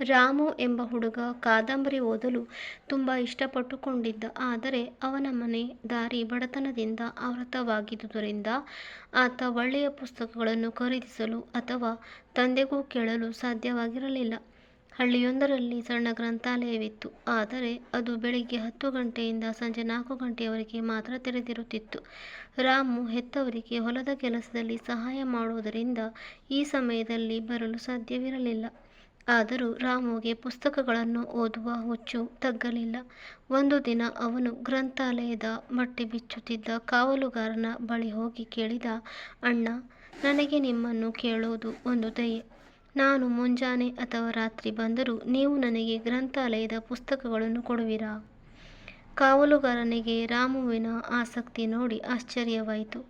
ರಾಮು ಎಂಬ ಹುಡುಗ ಕಾದಂಬರಿ ಓದಲು ತುಂಬ ಇಷ್ಟಪಟ್ಟುಕೊಂಡಿದ್ದ. ಆದರೆ ಅವನ ಮನೆ ದಾರಿ ಬಡತನದಿಂದ ಆವೃತವಾಗಿದ್ದುದರಿಂದ ಆತ ಒಳ್ಳೆಯ ಪುಸ್ತಕಗಳನ್ನು ಖರೀದಿಸಲು ಅಥವಾ ತಂದೆಗೂ ಕೇಳಲು ಸಾಧ್ಯವಾಗಿರಲಿಲ್ಲ. ಹಳ್ಳಿಯೊಂದರಲ್ಲಿ ಸಣ್ಣ ಗ್ರಂಥಾಲಯವಿತ್ತು. ಆದರೆ ಅದು ಬೆಳಿಗ್ಗೆ ಹತ್ತು ಗಂಟೆಯಿಂದ ಸಂಜೆ ನಾಲ್ಕು ಗಂಟೆಯವರೆಗೆ ಮಾತ್ರ ತೆರೆದಿರುತ್ತಿತ್ತು. ರಾಮು ಹೆತ್ತವರಿಗೆ ಹೊಲದ ಕೆಲಸದಲ್ಲಿ ಸಹಾಯ ಮಾಡುವುದರಿಂದ ಈ ಸಮಯದಲ್ಲಿ ಬರಲು ಸಾಧ್ಯವಿರಲಿಲ್ಲ. ಆದರೂ ರಾಮುಗೆ ಪುಸ್ತಕಗಳನ್ನು ಓದುವ ಹುಚ್ಚು ತಗ್ಗಲಿಲ್ಲ. ಒಂದು ದಿನ ಅವನು ಗ್ರಂಥಾಲಯದ ಮಟ್ಟಿ ಬಿಚ್ಚುತ್ತಿದ್ದ ಕಾವಲುಗಾರನ ಬಳಿ ಹೋಗಿ ಕೇಳಿದ, ಅಣ್ಣ ನನಗೆ ನಿಮ್ಮನ್ನು ಕೇಳೋದು ಒಂದು ದಯೆ. ನಾನು ಮುಂಜಾನೆ ಅಥವಾ ರಾತ್ರಿ ಬಂದರೂ ನೀವು ನನಗೆ ಗ್ರಂಥಾಲಯದ ಪುಸ್ತಕಗಳನ್ನು ಕೊಡುವಿರಾ? ಕಾವಲುಗಾರನಿಗೆ ರಾಮುವಿನ ಆಸಕ್ತಿ ನೋಡಿ ಆಶ್ಚರ್ಯವಾಯಿತು.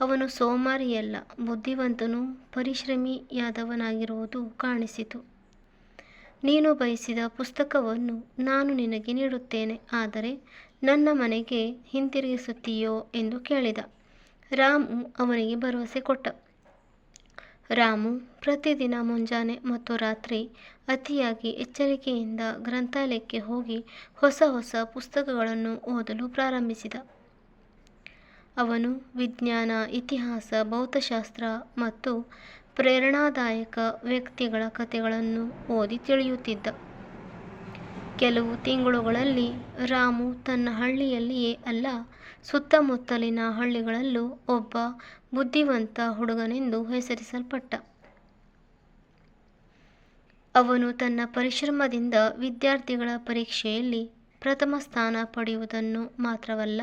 ಅವನು ಸೋಮಾರಿಯಲ್ಲ, ಬುದ್ಧಿವಂತನೂ ಪರಿಶ್ರಮಿಯಾದವನಾಗಿರುವುದು ಕಾಣಿಸಿತು. ನೀನು ಬಯಸಿದ ಪುಸ್ತಕವನ್ನು ನಾನು ನಿನಗೆ ನೀಡುತ್ತೇನೆ. ಆದರೆ ನನ್ನ ಮನೆಗೆ ಹಿಂತಿರುಗಿಸುತ್ತೀಯೋ ಎಂದು ಕೇಳಿದ. ರಾಮು ಅವನಿಗೆ ಭರವಸೆ ಕೊಟ್ಟ. ರಾಮು ಪ್ರತಿದಿನ ಮುಂಜಾನೆ ಮತ್ತು ರಾತ್ರಿ ಅತಿಯಾಗಿ ಎಚ್ಚರಿಕೆಯಿಂದ ಗ್ರಂಥಾಲಯಕ್ಕೆ ಹೋಗಿ ಹೊಸ ಹೊಸ ಪುಸ್ತಕಗಳನ್ನು ಓದಲು ಪ್ರಾರಂಭಿಸಿದ. ಅವನು ವಿಜ್ಞಾನ, ಇತಿಹಾಸ, ಭೌತಶಾಸ್ತ್ರ ಮತ್ತು ಪ್ರೇರಣಾದಾಯಕ ವ್ಯಕ್ತಿಗಳ ಕಥೆಗಳನ್ನು ಓದಿ ತಿಳಿಯುತ್ತಿದ್ದ. ಕೆಲವು ತಿಂಗಳುಗಳಲ್ಲಿ ರಾಮು ತನ್ನ ಹಳ್ಳಿಯಲ್ಲಿಯೇ ಅಲ್ಲ, ಸುತ್ತಮುತ್ತಲಿನ ಹಳ್ಳಿಗಳಲ್ಲೂ ಒಬ್ಬ ಬುದ್ಧಿವಂತ ಹುಡುಗನೆಂದು ಹೆಸರಿಸಲ್ಪಟ್ಟ. ಅವನು ತನ್ನ ಪರಿಶ್ರಮದಿಂದ ವಿದ್ಯಾರ್ಥಿಗಳ ಪರೀಕ್ಷೆಯಲ್ಲಿ ಪ್ರಥಮ ಸ್ಥಾನ ಪಡೆಯುವುದನ್ನು ಮಾತ್ರವಲ್ಲ,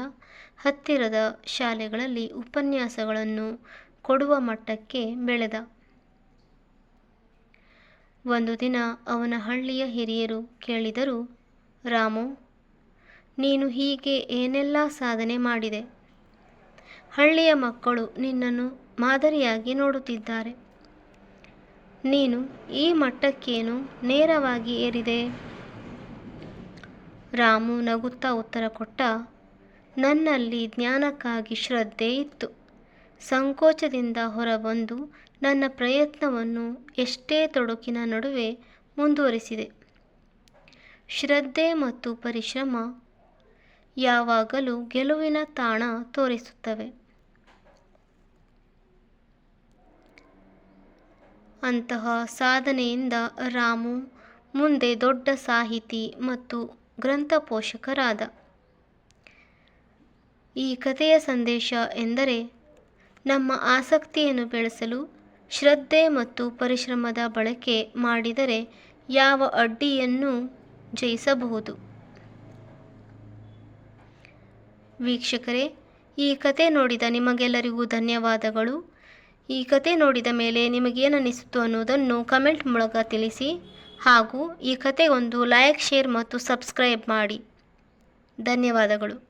ಹತ್ತಿರದ ಶಾಲೆಗಳಲ್ಲಿ ಉಪನ್ಯಾಸಗಳನ್ನು ಕೊಡುವ ಮಟ್ಟಕ್ಕೆ ಬೆಳೆದ. ಒಂದು ದಿನ ಅವನ ಹಳ್ಳಿಯ ಹಿರಿಯರು ಕೇಳಿದರು, ರಾಮು, ನೀನು ಹೀಗೆ ಏನೆಲ್ಲ ಸಾಧನೆ ಮಾಡಿದೆ. ಹಳ್ಳಿಯ ಮಕ್ಕಳು ನಿನ್ನನ್ನು ಮಾದರಿಯಾಗಿ ನೋಡುತ್ತಿದ್ದಾರೆ. ನೀನು ಈ ಮಟ್ಟಕ್ಕೇನು ನೇರವಾಗಿ ಏರಿದೆ? ರಾಮು ನಗುತ್ತಾ ಉತ್ತರ ಕೊಟ್ಟ, ನನ್ನಲ್ಲಿ ಜ್ಞಾನಕ್ಕಾಗಿ ಶ್ರದ್ಧೆ ಇತ್ತು. ಸಂಕೋಚದಿಂದ ಹೊರಬಂದು ನನ್ನ ಪ್ರಯತ್ನವನ್ನು ಎಷ್ಟೇ ತೊಡಕಿನ ನಡುವೆ ಮುಂದುವರಿಸಿದೆ. ಶ್ರದ್ಧೆ ಮತ್ತು ಪರಿಶ್ರಮ ಯಾವಾಗಲೂ ಗೆಲುವಿನ ತಾಣ ತೋರಿಸುತ್ತವೆ. ಅಂತಹ ಸಾಧನೆಯಿಂದ ರಾಮು ಮುಂದೆ ದೊಡ್ಡ ಸಾಹಿತಿ ಮತ್ತು ಗ್ರಂಥ ಪೋಷಕರಾದ ಈ ಕಥೆಯ ಸಂದೇಶ ಎಂದರೆ ನಮ್ಮ ಆಸಕ್ತಿಯನ್ನು ಬೆಳೆಸಲು ಶ್ರದ್ಧೆ ಮತ್ತು ಪರಿಶ್ರಮದ ಬಳಕೆ ಮಾಡಿದರೆ ಯಾವ ಅಡ್ಡಿಯನ್ನು ಜಯಿಸಬಹುದು. ವೀಕ್ಷಕರೇ, ಈ ಕತೆ ನೋಡಿದ ನಿಮಗೆಲ್ಲರಿಗೂ ಧನ್ಯವಾದಗಳು. ಈ ಕತೆ ನೋಡಿದ ಮೇಲೆ ನಿಮಗೇನಿಸಿತು ಅನ್ನೋದನ್ನು ಕಮೆಂಟ್ ಮೂಲಕ ತಿಳಿಸಿ ಹಾಗೂ ಈ ಕತೆಗೊಂದು ಲೈಕ್, ಶೇರ್ ಮತ್ತು ಸಬ್ಸ್ಕ್ರೈಬ್ ಮಾಡಿ. ಧನ್ಯವಾದಗಳು.